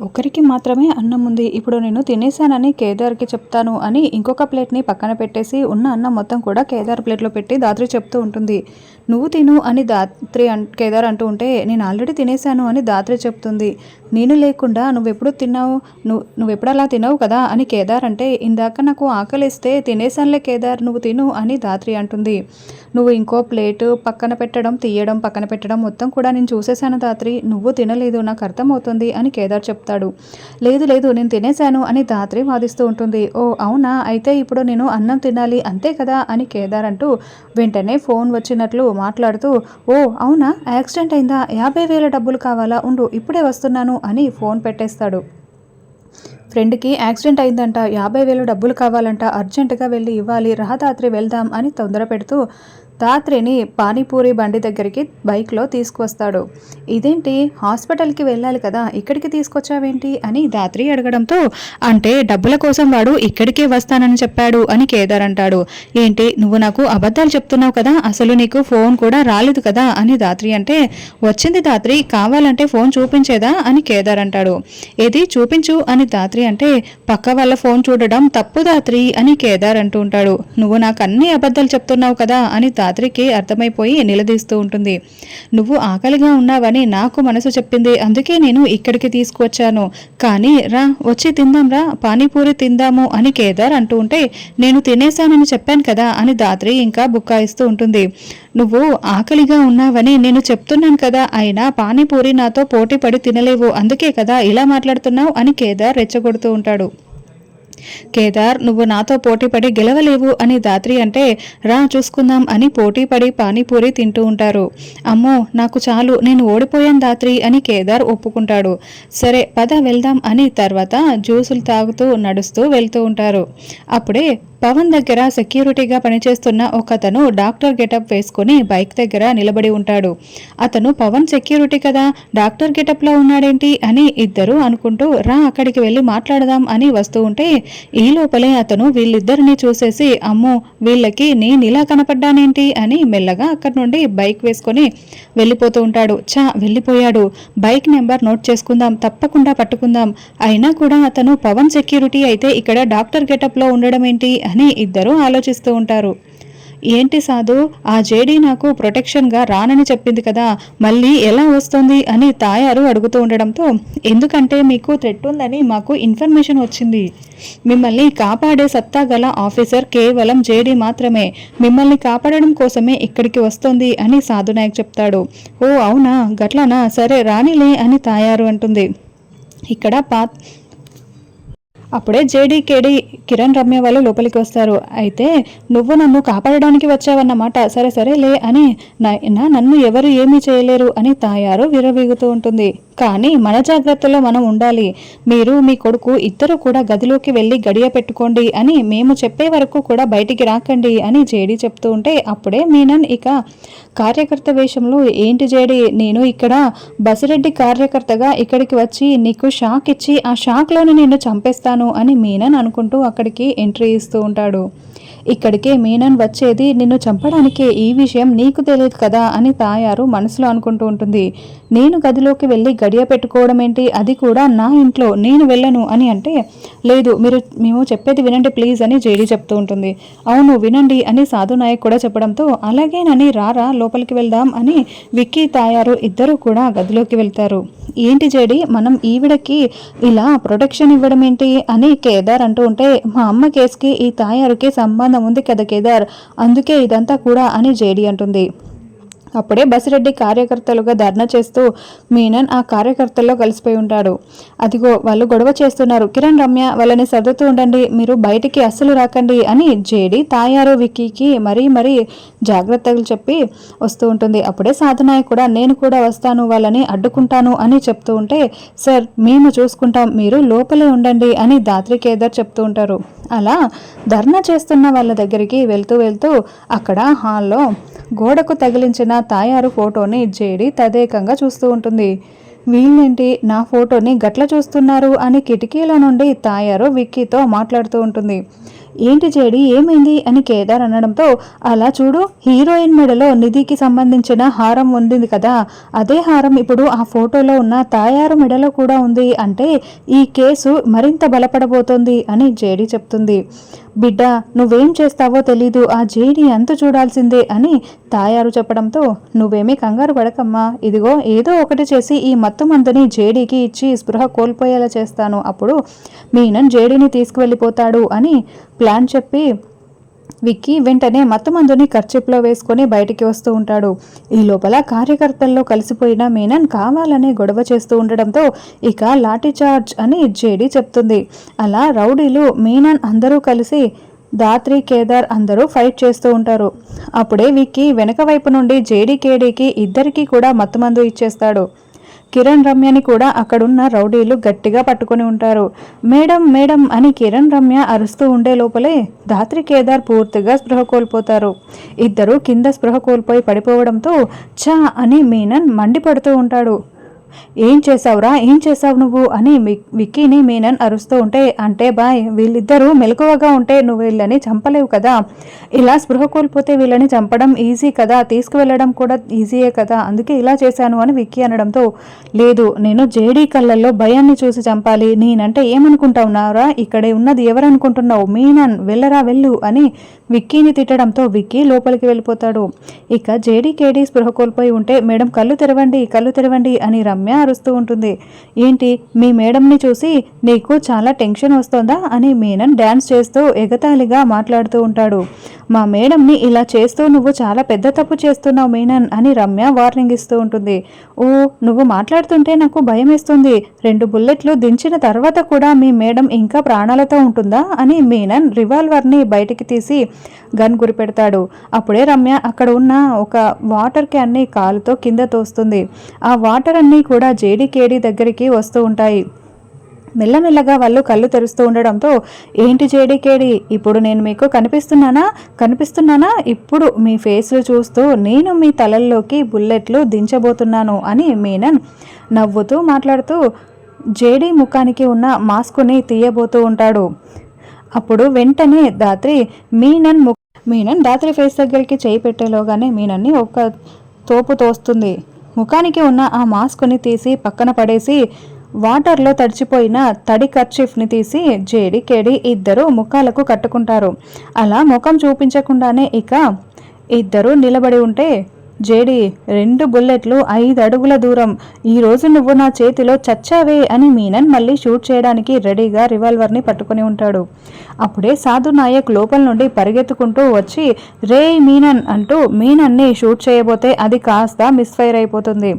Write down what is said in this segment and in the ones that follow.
ఒకరికి మాత్రమే అన్నం ఉంది. ఇప్పుడు నేను తినేసానని కేదార్కి చెప్తాను అని ఇంకొక ప్లేట్ని పక్కన పెట్టేసి ఉన్న అన్నం మొత్తం కూడా కేదార్ ప్లేట్లో పెట్టి దాత్రి చెప్తూ ఉంటుంది. నువ్వు తిను అని దాత్రి అన్ కేదార్ అంటూ ఉంటే నేను ఆల్రెడీ తినేసాను అని దాత్రి చెప్తుంది. నేను లేకుండా నువ్వెప్పుడు తిన్నావు? నువ్వు నువ్వెప్పుడు అలా తినవు కదా? అని కేదార్ అంటే ఇందాక నాకు ఆకలిస్తే తినేసానులే కేదార్ నువ్వు తిను అని దాత్రి అంటుంది. నువ్వు ఇంకో ప్లేటు పక్కన పెట్టడం తీయడం పక్కన పెట్టడం మొత్తం కూడా నేను చూసేశాను దాత్రి. నువ్వు తినలేదు నాకు అర్థమవుతుంది అని కేదార్ చెప్తాడు. లేదు లేదు నేను తినేశాను అని దాత్రి వాదిస్తూ ఉంటుంది. ఓ అవునా? అయితే ఇప్పుడు నేను అన్నం తినాలి అంతే కదా అని కేదార్ అంటూ వెంటనే ఫోన్ వచ్చినట్లు మాట్లాడుతూ ఓ అవునా? యాక్సిడెంట్ అయిందా? యాభై వేల డబ్బులు కావాలా? ఉండు ఇప్పుడే వస్తున్నాను అని ఫోన్ పెట్టేస్తాడు. ఫ్రెండ్కి యాక్సిడెంట్ అయిందంట. యాభై వేలు డబ్బులు కావాలంట. అర్జెంటుగా వెళ్ళి ఇవ్వాలి. రహదాత్రి వెళ్దాం అని తొందర పెడుతూ రాత్రిని పానీపూరి బండి దగ్గరికి బైక్లో తీసుకువస్తాడు. ఇదేంటి? హాస్పిటల్కి వెళ్ళాలి కదా ఇక్కడికి తీసుకొచ్చావేంటి? అని దాత్రి అడగడంతో అంటే డబ్బుల కోసం వాడు ఇక్కడికే వస్తానని చెప్పాడు అని కేదార్ అంటాడు. ఏంటి? నువ్వు నాకు అబద్ధాలు చెప్తున్నావు కదా అసలు నీకు ఫోన్ కూడా రాలేదు కదా? అని దాత్రి అంటే వచ్చింది దాత్రి కావాలంటే ఫోన్ చూపించేదా? అని కేదార్ అంటాడు. ఏది? చూపించు అని దాత్రి అంటే పక్క వాళ్ళ ఫోన్ చూడడం తప్పు దాత్రి అని కేదార్ అంటూ ఉంటాడు. నువ్వు నాకు అన్ని అబద్ధాలు చెప్తున్నావు కదా అని రాత్రికి అర్థమైపోయి నిలదీస్తూ ఉంటుంది. నువ్వు ఆకలిగా ఉన్నావని నాకు మనసు చెప్పింది. అందుకే నేను ఇక్కడికి తీసుకువచ్చాను. కానీ రా వచ్చి తిందాం రా. పానీపూరి తిందాము అని కేదార్ అంటూ ఉంటే నేను తినేశానని చెప్పాను కదా అని దాత్రి ఇంకా బుక్కాయిస్తూ ఉంటుంది. నువ్వు ఆకలిగా ఉన్నావని నేను చెప్తున్నాను కదా. అయినా పానీపూరి నాతో పోటీ పడి తినలేవు. అందుకే కదా ఇలా మాట్లాడుతున్నావు అని కేదార్ రెచ్చగొడుతూ ఉంటాడు. కేదార్ నువ్వు నాతో పోటీపడి గెలవలేవు అని దాత్రి అంటే రా చూసుకుందాం అని పోటీపడి పానీపూరి తింటూ ఉంటారు. అమ్మో నాకు చాలు నేను ఓడిపోయాను దాత్రి అని కేదార్ ఒప్పుకుంటాడు. సరే పద వెళ్దాం అని తర్వాత జ్యూసులు తాగుతూ నడుస్తూ వెళ్తూ ఉంటారు. అప్పుడే పవన్ దగ్గర సెక్యూరిటీగా పనిచేస్తున్న ఒకతను డాక్టర్ గెటప్ వేసుకుని బైక్ దగ్గర నిలబడి ఉంటాడు. అతను పవన్ సెక్యూరిటీ కదా డాక్టర్ గెటప్లో ఉన్నాడేంటి అని ఇద్దరు అనుకుంటూ రా అక్కడికి వెళ్ళి మాట్లాడదాం అని వస్తూ ఉంటే ఈ లోపలే అతను వీళ్ళిద్దరిని చూసేసి అమ్మో వీళ్ళకి నేను ఇలా కనపడ్డానేంటి అని మెల్లగా అక్కడి నుండి బైక్ వేసుకొని వెళ్ళిపోతూ ఉంటాడు. చా వెళ్ళిపోయాడు. బైక్ నెంబర్ నోట్ చేసుకుందాం తప్పకుండా పట్టుకుందాం. అయినా కూడా అతను పవన్ సెక్యూరిటీ అయితే ఇక్కడ డాక్టర్ గెటప్లో ఉండడం ఏంటి అని ఇద్దరూ ఆలోచిస్తూ ఉంటారు. ఏంటి సాధు ఆ జేడీ నాకు ప్రొటెక్షన్గా రానని చెప్పింది కదా మళ్ళీ ఎలా వస్తుంది? అని తాయారు అడుగుతూ ఉండడంతో ఎందుకంటే మీకు థ్రెట్ ఉందని మాకు ఇన్ఫర్మేషన్ వచ్చింది. మిమ్మల్ని కాపాడే సత్తా గల ఆఫీసర్ కేవలం జేడీ మాత్రమే. మిమ్మల్ని కాపాడడం కోసమే ఇక్కడికి వస్తుంది అని సాధు నాయక్ చెప్తాడు. ఓ అవునా? గట్లనా? సరే రానిలే అని తాయారు అంటుంది. ఇక్కడ పా అప్పుడే జేడీ కేడీ కిరణ్ రమ్య వాళ్ళు లోపలికి వస్తారు. అయితే నువ్వు నన్ను కాపాడడానికి వచ్చావన్నమాట. సరే సరే లే అని నన్ను ఎవరు ఏమీ చేయలేరు అని తాయారు విరవీగుతూ ఉంటుంది. కానీ మన జాగ్రత్తలో మనం ఉండాలి. మీరు మీ కొడుకు ఇద్దరు కూడా గదిలోకి వెళ్ళి గడియ పెట్టుకోండి అని మేము చెప్పే వరకు కూడా బయటికి రాకండి అని జేడి చెప్తూ ఉంటే అప్పుడే మీనన్ ఇక కార్యకర్త వేషంలో ఏంటి జేడి నేను ఇక్కడ బసిరెడ్డి కార్యకర్తగా ఇక్కడికి వచ్చి నీకు షాక్ ఇచ్చి ఆ షాక్లోనే నిన్ను చంపేస్తాను అని మీనన్ అనుకుంటూ అక్కడికి ఎంట్రీ ఇస్తూ ఉంటాడు. ఇక్కడికే మీనన్ వచ్చేది నిన్ను చంపడానికే ఈ విషయం నీకు తెలియదు కదా అని తాయారు మనసులో అనుకుంటూ ఉంటుంది. నేను గదిలోకి వెళ్ళి గడియ పెట్టుకోవడం ఏంటి అది కూడా నా ఇంట్లో. నేను వెళ్ళను అని అంటే లేదు మీరు మేము చెప్పేది వినండి ప్లీజ్ అని జేడీ చెప్తూ ఉంటుంది. అవును వినండి అని సాధు నాయక్ కూడా చెప్పడంతో అలాగేనని రారా లోపలికి వెళ్దాం అని విక్కీ తాయారు ఇద్దరూ కూడా గదిలోకి వెళ్తారు. ఏంటి జేడి మనం ఈవిడకి ఇలా ప్రొటెక్షన్ ఇవ్వడం ఏంటి అని కేదార్ అంటూ ఉంటే మా అమ్మ కేసుకి ఈ తాయారుకి సంబంధం ఉంది కదా కేదార్ అందుకే ఇదంతా కూడా అని జేడి అంటుంది. అప్పుడే బసిరెడ్డి కార్యకర్తలుగా ధర్నా చేస్తూ మీనన్ ఆ కార్యకర్తల్లో కలిసిపోయి ఉంటాడు. అదిగో వాళ్ళు గొడవ చేస్తున్నారు. కిరణ్ రమ్య వాళ్ళని సర్దుతూ ఉండండి మీరు బయటికి అస్సలు రాకండి అని జేడి తాయారు విక్కీకి మరీ మరీ జాగ్రత్తలు చెప్పి వస్తూ ఉంటుంది. అప్పుడే సాధనాయ కూడా నేను కూడా వస్తాను వాళ్ళని అడ్డుకుంటాను అని చెప్తూ ఉంటే సార్ మేము చూసుకుంటాం మీరు లోపలే ఉండండి అని దాత్రి కేదార్ చెప్తూ ఉంటారు. అలా ధర్నా చేస్తున్న వాళ్ళ దగ్గరికి వెళ్తూ వెళ్తూ అక్కడ హాల్లో గోడకు తగిలించిన తాయారు ఫోటోని జేడి తదేకంగా చూస్తూ ఉంటుంది. వీళ్ళేంటి? నా ఫోటోని గట్ల చూస్తున్నారు అని కిటికీల నుండి తాయారు విక్కీతో మాట్లాడుతూ ఉంటుంది. ఏంటి జేడి? ఏమైంది? అని కేదార్ అనడంతో అలా చూడు హీరోయిన్ మెడలో నిధికి సంబంధించిన హారం ఉంది కదా అదే హారం ఇప్పుడు ఆ ఫోటోలో ఉన్న తాయారు మెడలో కూడా ఉంది అంటే ఈ కేసు మరింత బలపడబోతోంది అని జేడి చెప్తుంది. బిడ్డ నువ్వేం చేస్తావో తెలీదు. ఆ జేడి అంత చూడాల్సిందే అని తాయారు చెప్పడంతో నువ్వేమీ కంగారు పడకమ్మా. ఇదిగో ఏదో ఒకటి చేసి ఈ మత్తు మందుని జేడీకి ఇచ్చి స్పృహ కోల్పోయేలా చేస్తాను. అప్పుడు మీనన్ జేడీని తీసుకువెళ్ళిపోతాడు అని ప్లాన్ చెప్పి విక్కీ వెంటనే మత్తుమందుని ఖర్చిప్లో వేసుకొని బయటికి వస్తూ ఉంటాడు. ఈ లోపల కార్యకర్తల్లో కలిసిపోయిన మీనన్ కావాలనే గొడవ చేస్తూ ఉండడంతో ఇక లాఠీ చార్జ్ అని జేడీ చెప్తుంది. అలా రౌడీలు మీనన్ అందరూ కలిసి దాత్రి కేదార్ అందరూ ఫైట్ చేస్తూ ఉంటారు. అప్పుడే విక్కీ వెనక వైపు నుండి జేడీ కేడీకి ఇద్దరికీ కూడా మత్తుమందు ఇచ్చేస్తాడు. కిరణ్ రమ్యని కూడా అక్కడున్న రౌడీలు గట్టిగా పట్టుకొని ఉంటారు. మేడం మేడం అని కిరణ్ రమ్య అరుస్తూ ఉండే లోపలే ధాత్రి కేదార్ పూర్తిగా స్పృహ కోల్పోతారు. ఇద్దరు కింద స్పృహ కోల్పోయి పడిపోవడంతో చా అని మీనన్ మండిపడుతూ ఉంటాడు. ఏం చేసావురా ఏం చేసావు నువ్వు? అని విక్కీని మీనన్ అరుస్తూ ఉంటే అంటే బాయ్ వీళ్ళిద్దరూ మెలకువగా ఉంటే నువ్వు వీళ్ళని చంపలేవు కదా? ఇలా స్పృహ కోల్పోతే వీళ్ళని చంపడం ఈజీ కదా? తీసుకువెళ్ళడం కూడా ఈజీయే కదా? అందుకే ఇలా చేశాను అని విక్కీ అనడంతో లేదు నేను జేడీ కళ్ళల్లో భయాన్ని చూసి చంపాలి. నేనంటే ఏమనుకుంటావున్నారా ఇక్కడే ఉన్నది ఎవరనుకుంటున్నావు? మీనన్ వెళ్ళరా వెళ్ళు అని విక్కీని తిట్టడంతో విక్కీ లోపలికి వెళ్ళిపోతాడు. ఇక జేడీ కేడీ స్పృహ కోల్పోయి ఉంటే మేడం కళ్ళు తెరవండి కళ్ళు తెరవండి అని రమ్య అరుస్తూ ఉంటుంది. ఏంటి? మీ మేడంని చూసి నీకు చాలా టెన్షన్ వస్తోందా? అని మీనన్ డ్యాన్స్ చేస్తూ ఎగతాళిగా మాట్లాడుతూ ఉంటాడు. మా మేడంని ఇలా చేస్తూ నువ్వు చాలా పెద్ద తప్పు చేస్తున్నావు మీనన్ అని రమ్య వార్నింగ్ ఇస్తూ ఉంటుంది. ఓ నువ్వు మాట్లాడుతుంటే నాకు భయం వేస్తుంది. రెండు బుల్లెట్లు దించిన తర్వాత కూడా మీ మేడం ఇంకా ప్రాణాలతో ఉంటుందా? అని మీనన్ రివాల్వర్ని బయటికి తీసి గన్ గురిపెడతాడు అప్పుడే రమ్య అక్కడ ఉన్న ఒక వాటర్ క్యాన్ని కాలుతో కింద తోస్తుంది. ఆ వాటర్ అన్నీ కూడా కూడా జేడీకేడీ దగ్గరికి వస్తూ ఉంటాయి. మెల్లమెల్లగా వాళ్ళు కళ్ళు తెరుస్తూ ఉండడంతో ఏంటి జేడీకేడి? ఇప్పుడు నేను మీకు కనిపిస్తున్నానా? కనిపిస్తున్నానా? ఇప్పుడు మీ ఫేస్లు చూస్తూ నేను మీ తలల్లోకి బుల్లెట్లు దించబోతున్నాను అని మీనన్ నవ్వుతూ మాట్లాడుతూ జేడీ ముఖానికి ఉన్న మాస్కుని తీయబోతూ ఉంటాడు. అప్పుడు వెంటనే దాత్రి మీనన్ ము మీనన్ దాత్రి ఫేస్ దగ్గరికి చేయి పెట్టేలోగానే మీనన్ని ఒక తోపు తోస్తుంది. ముఖానికి ఉన్న ఆ మాస్క్ని తీసి పక్కన పడేసి వాటర్లో తడిచిపోయిన తడి కర్చీఫ్ని తీసి జేడి కేడి ఇద్దరు ముఖాలకు కట్టుకుంటారు. అలా ముఖం చూపించకుండానే ఇక ఇద్దరు నిలబడి ఉంటే జేడి రెండు బుల్లెట్లు ఐదు అడుగుల దూరం. ఈరోజు నువ్వు నా చేతిలో చచ్చావే అని మీనన్ మళ్ళీ షూట్ చేయడానికి రెడీగా రివాల్వర్ని పట్టుకుని ఉంటాడు. అప్పుడే సాధు నాయక్ లోపల నుండి పరిగెత్తుకుంటూ వచ్చి రే మీనన్ అంటూ మీనన్ని షూట్ చేయబోతే అది కాస్త మిస్ఫైర్ అయిపోతుంది.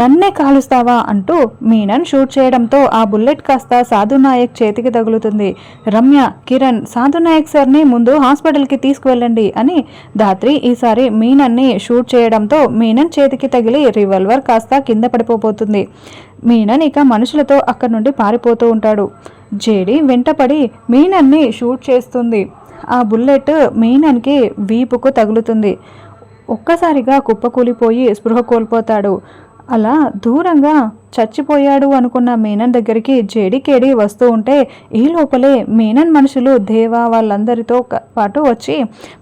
నన్నే కాలుస్తావా అంటూ మీనన్ షూట్ చేయడంతో ఆ బుల్లెట్ కాస్త సాధునాయక్ చేతికి తగులుతుంది. రమ్య కిరణ్ సాధునాయక్ సార్ని ముందు హాస్పిటల్కి తీసుకువెళ్ళండి అని ధాత్రి ఈసారి మీనన్ని షూట్ చేయడంతో మీనన్ చేతికి తగిలి రివాల్వర్ కాస్త కింద పడిపోబోతుంది. మీనన్ ఇక మనుషులతో అక్కడి నుండి పారిపోతూ ఉంటాడు. జేడి వెంటపడి మీనన్ని షూట్ చేస్తుంది. ఆ బుల్లెట్ మీనన్కి వీపుకు తగులుతుంది. ఒక్కసారిగా కుప్పకూలిపోయి స్పృహ కోల్పోతాడు. అలా దూరంగా చచ్చిపోయాడు అనుకున్న మీనన్ దగ్గరికి జేడికేడి వస్తూ ఉంటే ఈ లోపలే మీనన్ మనుషులు దేవా వాళ్ళందరితో పాటు వచ్చి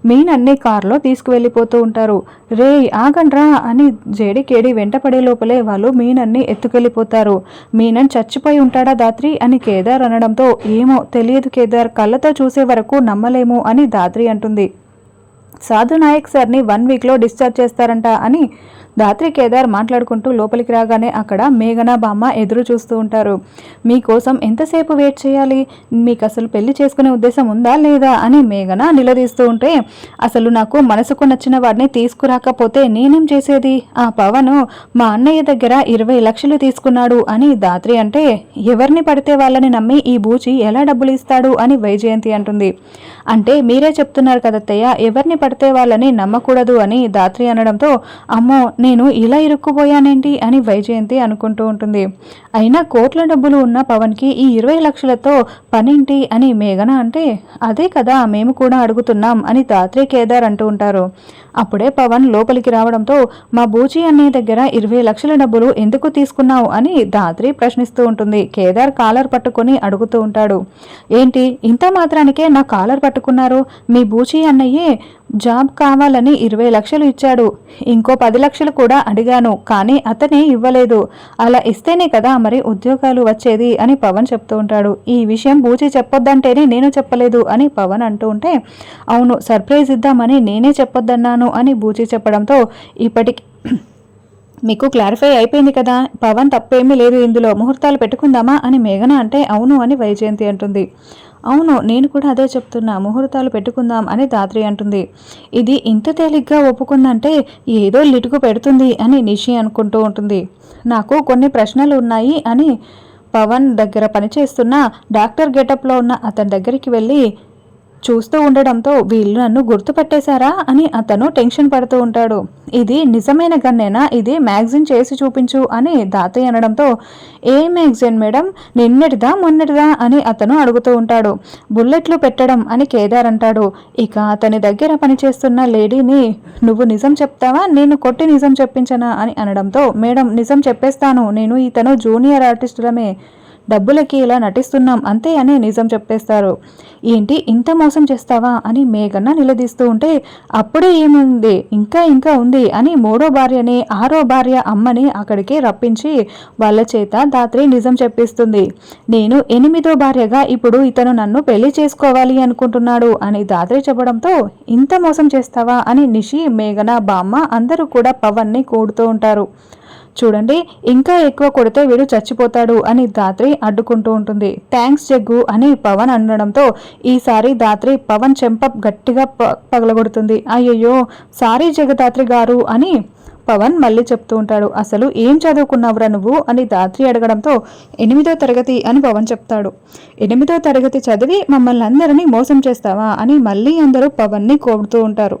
మీనన్ని కారులో తీసుకువెళ్ళిపోతూ ఉంటారు. రే ఆగండ్రా అని జేడికేడి వెంటపడే లోపలే వాళ్ళు మీనన్ని ఎత్తుకెళ్ళిపోతారు. మీనన్ చచ్చిపోయి ఉంటాడా దాత్రి అని కేదార్ అనడంతో ఏమో తెలియదు కేదార్ కళ్ళతో చూసే వరకు నమ్మలేము అని దాత్రి అంటుంది. సాధు నాయక్ సార్ని వన్ వీక్లో డిశ్చార్జ్ చేస్తారంట అని దాత్రి కేదార్ మాట్లాడుకుంటూ లోపలికి రాగానే అక్కడ మేఘనా బామ్మ ఎదురు చూస్తూ ఉంటారు. మీకోసం ఎంతసేపు వెయిట్ చేయాలి? మీకు అసలు పెళ్ళి చేసుకునే ఉద్దేశం ఉందా లేదా? అని మేఘన నిలదీస్తూ ఉంటే అసలు నాకు మనసుకు నచ్చిన వాడిని తీసుకురాకపోతే నేనేం చేసేది? ఆ పవన్ మా అన్నయ్య దగ్గర ఇరవై లక్షలు తీసుకున్నాడు అని దాత్రి అంటే ఎవరిని పడితే వాళ్ళని నమ్మి ఈ బూచి ఎలా డబ్బులు ఇస్తాడు? అని వైజయంతి అంటుంది. అంటే మీరే చెప్తున్నారు కదత్తయ్య ఎవరిని పడితే వాళ్ళని నమ్మకూడదు అని దాత్రి అనడంతో అమ్మో నేను ఇలా ఇరుక్కుపోయానేంటి అని వైజయంతి అనుకుంటూ ఉంటుంది. అయినా కోట్ల డబ్బులు ఉన్న పవన్కి ఈ ఇరవై లక్షలతో పనేంటి అని మేఘన అంటే అదే కదా మేము కూడా అడుగుతున్నాం అని తాత్రే కేదార్ అంటూ ఉంటారు. అప్పుడే పవన్ లోపలికి రావడంతో మా బూచి అన్నయ్య దగ్గర ఇరవై లక్షల డబ్బులు ఎందుకు తీసుకున్నావు అని దాత్రి ప్రశ్నిస్తూ ఉంటుంది. కేదార్ కాలర్ పట్టుకొని అడుగుతూ ఉంటాడు. ఏంటి ఇంత మాత్రానికే నా కాలర్ పట్టుకున్నారు? మీ బూచి అన్నయ్యే జాబ్ కావాలని ఇరవై లక్షలు ఇచ్చాడు. ఇంకో పది లక్షలు కూడా అడిగాను కానీ అతనే ఇవ్వలేదు. అలా ఇస్తేనే కదా మరి ఉద్యోగాలు వచ్చేది అని పవన్ చెప్తూ ఉంటాడు. ఈ విషయం బూచి చెప్పొద్దంటేనే నేను చెప్పలేదు అని పవన్ అంటూ ఉంటే అవును సర్ప్రైజ్ ఇద్దామని నేనే చెప్పొద్దన్నాను అని బూచి చెప్పడంతో ఇప్పటికి మీకు క్లారిఫై అయిపోయింది కదా? పవన్ తప్పేమీ లేదు ఇందులో. ముహూర్తాలు పెట్టుకుందామా అని మేఘన అంటే అవును అని వైజయంతి అంటుంది. అవును నేను కూడా అదే చెప్తున్నా. ముహూర్తాలు పెట్టుకుందాం అని దాత్రి అంటుంది. ఇది ఇంత తేలిగ్గా ఒప్పుకుందంటే ఏదో లిటుకు పెడుతుంది అని నిషి అనుకుంటూ ఉంటుంది. నాకు కొన్ని ప్రశ్నలు ఉన్నాయి అని పవన్ దగ్గర పనిచేస్తున్న డాక్టర్ గెటప్లో ఉన్న అతని దగ్గరికి వెళ్ళి చూస్తూ ఉండడంతో వీళ్ళు నన్ను గుర్తుపట్టేశారా అని అతను టెన్షన్ పడుతూ ఉంటాడు. ఇది నిజమైన గన్నేనా? ఇది మ్యాగజైన్ చేసి చూపించు అని దాతయ్య అనడంతో ఏ మ్యాగజైన్ మేడం? నిన్నటిదా మొన్నటిదా? అని అతను అడుగుతూ ఉంటాడు. బుల్లెట్లు పెట్టడం అని కేదార్ అంటాడు. ఇక అతని దగ్గర పనిచేస్తున్న లేడీని నువ్వు నిజం చెప్తావా? నేను కొట్టి నిజం చెప్పించనా? అని అనడంతో మేడం నిజం చెప్పేస్తాను. నేను ఇతను జూనియర్ ఆర్టిస్టులమే. డబ్బులకి ఇలా నటిస్తున్నాం అంతే అని నిజం చెప్పేస్తారు. ఏంటి ఇంత మోసం చేస్తావా అని మేఘన్న నిలదీస్తూ ఉంటే అప్పుడే ఏముంది? ఇంకా ఇంకా ఉంది అని మూడో భార్యని ఆరో భార్య అమ్మని అక్కడికి రప్పించి వాళ్ళ చేత దాత్రి నిజం చెప్పిస్తుంది. నేను ఎనిమిదో భార్యగా ఇప్పుడు ఇతను నన్ను పెళ్ళి చేసుకోవాలి అనుకుంటున్నాడు అని దాత్రి చెప్పడంతో ఇంత మోసం చేస్తావా అని నిషి మేఘన బామ్మ అందరూ కూడా పవన్ని కూడుతూ ఉంటారు. చూడండి ఇంకా ఎక్కువ కొడితే వీడు చచ్చిపోతాడు అని దాత్రి అడ్డుకుంటూ ఉంటుంది. థ్యాంక్స్ జగ్గు అని పవన్ అనడంతో ఈసారి దాత్రి పవన్ చెంప గట్టిగా పగలగొడుతుంది. అయ్యయ్యో సారీ జగదాత్రి గారు అని పవన్ మళ్ళీ చెప్తూ ఉంటాడు. అసలు ఏం చదువుకున్నావురా నువ్వు? అని దాత్రి అడగడంతో ఎనిమిదో తరగతి అని పవన్ చెప్తాడు. ఎనిమిదో తరగతి చదివి మమ్మల్ని అందరినీ మోసం చేస్తావా? అని మళ్ళీ అందరూ పవన్ని కోడుతూ ఉంటారు.